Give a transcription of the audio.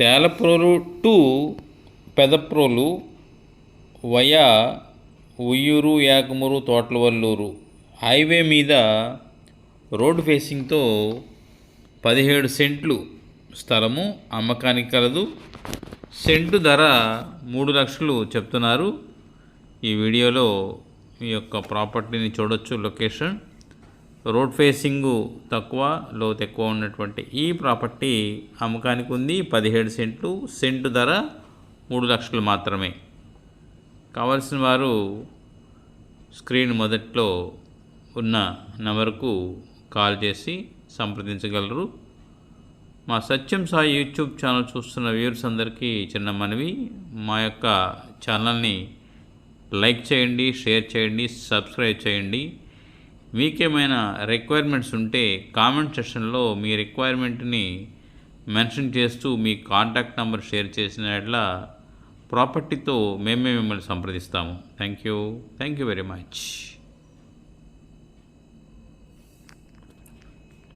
Telaprolu to Pedaprolu via Vuyyuru Yakamuru Thotlavalluru highway మీద road ఫేసింగ్తో పదిహేడు సెంట్లు స్థలము అమ్మకానికి కలదు. సెంటు ధర మూడు లక్షలు చెప్తున్నారు. ఈ వీడియోలో ఈ యొక్క ప్రాపర్టీని చూడొచ్చు లొకేషన్. రోడ్ ఫేసింగ్ తక్కువ లోతు ఎక్కువ ఉన్నటువంటి ఈ ప్రాపర్టీ అమ్మకానికి ఉంది. పదిహేడు సెంట్లు సెంటు ధర మూడు లక్షలు మాత్రమే. కావలసిన వారు స్క్రీన్ మొదట్లో ఉన్న నెంబర్కు కాల్ చేసి సంప్రదించగలరు. మా సత్యం సాయి యూట్యూబ్ ఛానల్ చూస్తున్న వ్యూవర్స్ అందరికీ చిన్న మనవి. మా యొక్క ఛానల్ని లైక్ చేయండి షేర్ చేయండి సబ్స్క్రైబ్ చేయండి. మీకేమైనా రిక్వైర్మెంట్స్ ఉంటే కామెంట్ సెక్షన్లో మీ రిక్వైర్మెంట్ని మెన్షన్ చేస్తూ మీ కాంటాక్ట్ నెంబర్ షేర్ చేసిన ఎట్లా ప్రాపర్టీతో మేమే మిమ్మల్ని సంప్రదిస్తాము. Thank you thank you very much